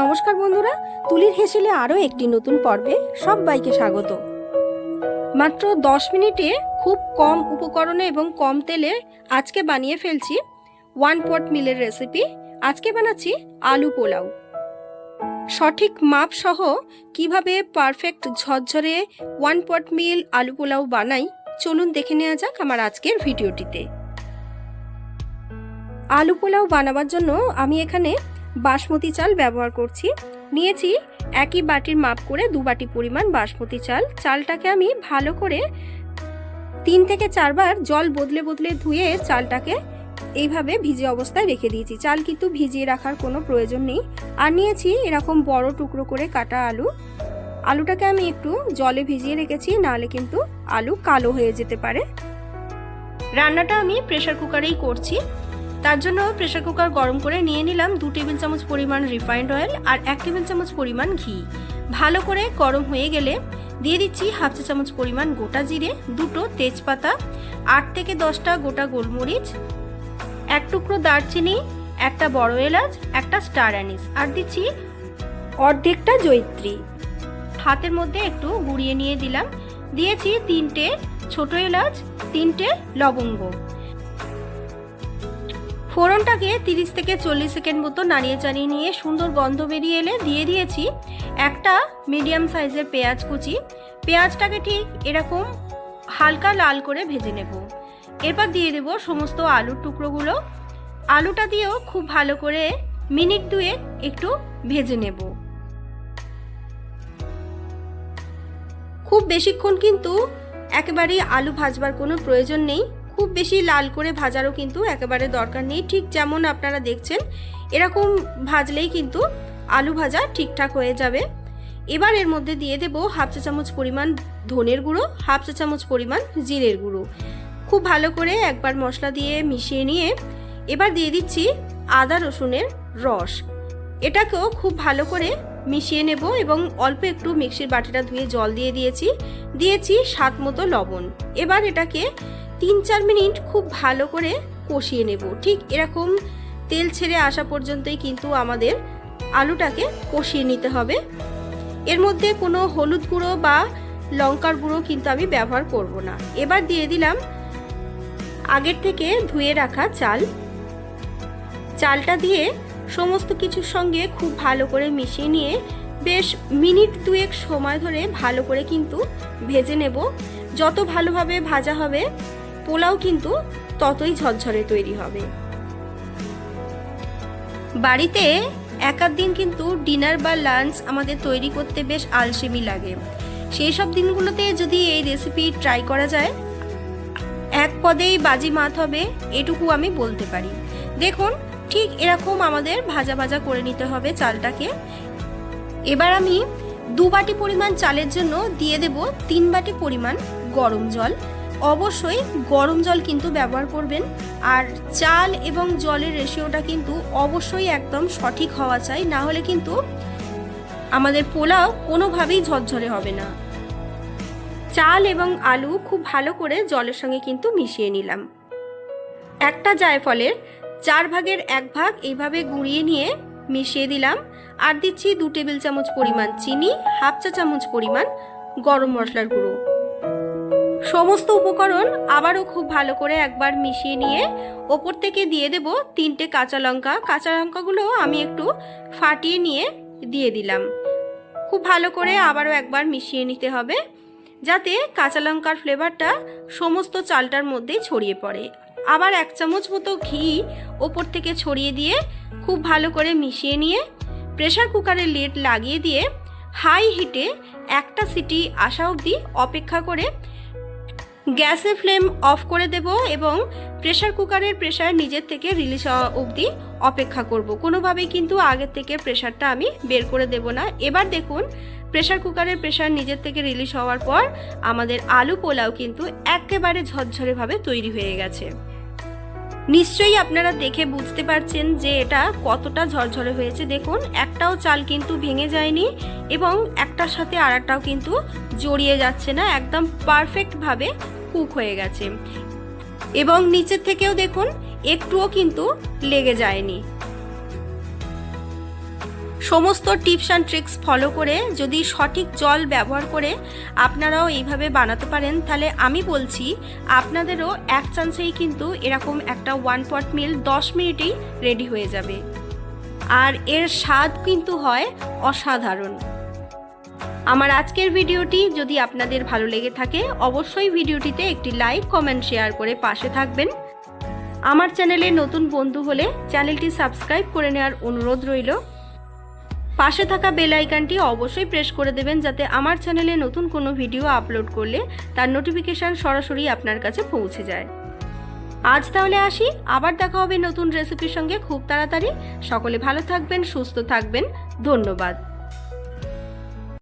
নমস্কার বন্ধুরা, তুলির হেসেলে আরও একটি নতুন পর্বে সবাইকে স্বাগত। মাত্র দশ মিনিটে খুব কম উপকরণে এবং কম তেলে আজকে বানিয়ে ফেলছি ওয়ান পট মিলের রেসিপি। আজকে বানাচ্ছি আলু পোলাও। সঠিক মাপ সহ কীভাবে পারফেক্ট ঝরঝরে ওয়ান পট মিল আলু পোলাও বানাই, চলুন দেখে নেওয়া যাক আমার আজকের ভিডিওটিতে। আলু পোলাও বানাবার জন্য আমি এখানে বাসমতি চাল ব্যবহার করছি। নিয়েছি একই বাটির মাপ করে দু বাটি পরিমাণ বাসমতি চাল। চালটাকে আমি ভালো করে তিন থেকে চারবার জল বদলে বদলে ধুয়ে চালটাকে এইভাবে ভিজে অবস্থায় রেখে দিয়েছি। চাল কিন্তু ভিজিয়ে রাখার কোনো প্রয়োজন নেই। আর নিয়েছি এরকম বড় টুকরো করে কাটা আলু। আলুটাকে আমি একটু জলে ভিজিয়ে রেখেছি, নাহলে কিন্তু আলু কালো হয়ে যেতে পারে। রান্নাটা আমি প্রেশার কুকারেই করছি। তার জন্য প্রেশার কুকার গরম করে নিয়ে নিলাম দু টেবিল চামচ পরিমাণ রিফাইন্ড অয়েল আর এক টেবিল চামচ পরিমাণ ঘি। ভালো করে গরম হয়ে গেলে দিয়ে দিচ্ছি হাফ চা চামচ পরিমাণ গোটা জিরে, দুটো তেজপাতা, আট থেকে দশটা গোটা গোলমরিচ, এক টুকরো দারচিনি, একটা বড় এলাচ, একটা স্টার অ্যানিস আর দিচ্ছি অর্ধেকটা জৈত্রী হাতের মধ্যে একটু গুঁড়িয়ে নিয়ে দিলাম। দিয়েছি তিনটে ছোট এলাচ, তিনটে লবঙ্গ। ফোড়নটাকে তিরিশ থেকে চল্লিশ সেকেন্ড মতো নাড়িয়ে চাড়িয়ে নিয়ে সুন্দর গন্ধ বেরিয়ে এলে দিয়ে দিয়েছি একটা মিডিয়াম সাইজের পেঁয়াজ কুচি। পেঁয়াজটাকে ঠিক এরকম হালকা লাল করে ভেজে নেব। এরপর দিয়ে দেব সমস্ত আলুর টুকরোগুলো। আলুটা দিয়েও খুব ভালো করে মিনিট দুয়ে একটু ভেজে নেব। খুব বেশিক্ষণ কিন্তু একেবারেই আলু ভাজবার কোনো প্রয়োজন নেই। খুব বেশি লাল করে ভাজারও কিন্তু একেবারে দরকার নেই। ঠিক যেমন আপনারা দেখছেন, এরকম ভাজলেই কিন্তু আলু ভাজা ঠিকঠাক হয়ে যাবে। এবার এর মধ্যে দিয়ে দেবো হাফ চা চামচ পরিমাণ ধনের গুঁড়ো, হাফ চা চামচ পরিমাণ জিরের গুঁড়ো। খুব ভালো করে একবার মশলা দিয়ে মিশিয়ে নিয়ে এবার দিয়ে দিচ্ছি আদা রসুনের রস। এটাকেও খুব ভালো করে মিশিয়ে নেব এবং অল্প একটু মিক্সির বাটিটা ধুয়ে জল দিয়ে দিয়েছি। দিয়েছি স্বাদ মতো লবণ। এবার এটাকে তিন চার মিনিট খুব ভালো করে কষিয়ে নেব। ঠিক এরকম তেল ছেড়ে আসা পর্যন্তই কিন্তু আমাদের আলুটাকে কষিয়ে নিতে হবে। এর মধ্যে কোনো হলুদ গুঁড়ো বা লঙ্কার গুঁড়ো কিন্তু আমি ব্যবহার করব না। এবার দিয়ে দিলাম আগের থেকে ধুয়ে রাখা চাল। চালটা দিয়ে সমস্ত কিছুর সঙ্গে খুব ভালো করে মিশিয়ে নিয়ে বেশ মিনিট দুয়েক সময় ধরে ভালো করে কিন্তু ভেজে নেব। যত ভালোভাবে ভাজা হবে পোলাও কিন্তু ততই ঝরঝরে তৈরি হবে। বাড়িতে একার দিন কিন্তু ডিনার বা লাঞ্চ আমাদের তৈরি করতে বেশ আলসেমি লাগে। সেই সব দিনগুলোতে যদি এই রেসিপি ট্রাই করা যায়, এক পদেই বাজি মাত হবে এটুকু আমি বলতে পারি। দেখুন, ঠিক এরকম আমাদের ভাজা ভাজা করে নিতে হবে চালটাকে। এবার আমি দু বাটি পরিমাণ চালের জন্য দিয়ে দেব তিন বাটি পরিমাণ গরম জল। অবশ্যই গরম জল কিন্তু ব্যবহার করবেন। আর চাল এবং জলের রেশিওটা কিন্তু অবশ্যই একদম সঠিক হওয়া চাই, না হলে কিন্তু আমাদের পোলাও কোনোভাবেই ঝরঝরে হবে না। চাল এবং আলু খুব ভালো করে জলের সঙ্গে কিন্তু মিশিয়ে নিলাম। একটা জায়ফলের চার ভাগের এক ভাগ এইভাবে গুঁড়িয়ে নিয়ে মিশিয়ে দিলাম। আর দিচ্ছি দু টেবিল চামচ পরিমাণ চিনি, হাফ চা চামচ পরিমাণ গরম মশলার গুঁড়ো। সমস্ত উপকরণ আবারও খুব ভালো করে একবার মিশিয়ে নিয়ে ওপর থেকে দিয়ে দেব তিনটে কাঁচা লঙ্কা। কাঁচা লঙ্কাগুলো আমি একটু ফাটিয়ে নিয়ে দিয়ে দিলাম। খুব ভালো করে আবারও একবার মিশিয়ে নিতে হবে, যাতে কাঁচা লঙ্কার ফ্লেভারটা সমস্ত চালটার মধ্যেই ছড়িয়ে পড়ে। আবার এক চামচ মতো ঘি ওপর থেকে ছড়িয়ে দিয়ে খুব ভালো করে মিশিয়ে নিয়ে প্রেশার কুকারের লিড লাগিয়ে দিয়ে হাই হিটে একটা সিটি আসা অবধি অপেক্ষা করে গ্যাসের ফ্লেম অফ করে দেব এবং প্রেশার কুকারের প্রেশার নিজের থেকে রিলিজ হওয়া অবধি অপেক্ষা করব। কোনোভাবেই কিন্তু আগের থেকে প্রেশারটা আমি বের করে দেব না। এবার দেখুন প্রেশার কুকারের প্রেশার নিজের থেকে রিলিজ হওয়ার পর আমাদের আলু পোলাও কিন্তু একেবারে ঝরঝরেভাবে তৈরি হয়ে গেছে। নিশ্চয়ই আপনারা দেখে বুঝতে পারছেন যে এটা কতটা ঝরঝরে হয়েছে। দেখুন, একটাও চাল কিন্তু ভেঙে যায়নি এবং একটার সাথে আর একটাও কিন্তু জড়িয়ে যাচ্ছে না, একদম পারফেক্টভাবে কুক হয়ে গেছে। এবং নিচের থেকেও দেখুন, একটুও কিন্তু লেগে যায়নি। সমস্ত টিপস অ্যান্ড ট্রিক্স ফলো করে যদি সঠিক জল ব্যবহার করে আপনারাও এইভাবে বানাতে পারেন, তাহলে আমি বলছি আপনাদেরও এক চান্সেই কিন্তু এরকম একটা ওয়ান পট মিল দশ মিনিটেই রেডি হয়ে যাবে। আর এর স্বাদ কিন্তু হয় অসাধারণ। আমার আজকের ভিডিওটি যদি আপনাদের ভালো লেগে থাকে, অবশ্যই ভিডিওটিতে একটি লাইক কমেন্ট শেয়ার করে পাশে থাকবেন। আমার চ্যানেলে নতুন বন্ধু হলে চ্যানেলটি সাবস্ক্রাইব করে নেওয়ার অনুরোধ রইল। পাশে থাকা বেল আইকনটি অবশ্যই প্রেস করে দেবেন যাতে আমার চ্যানেলে নতুন কোনো ভিডিও আপলোড করলে তার নোটিফিকেশান সরাসরি আপনার কাছে পৌঁছে যায়। আজ তাহলে আসি, আবার দেখা হবে নতুন রেসিপির সঙ্গে খুব তাড়াতাড়ি। সকলে ভালো থাকবেন, সুস্থ থাকবেন। ধন্যবাদ।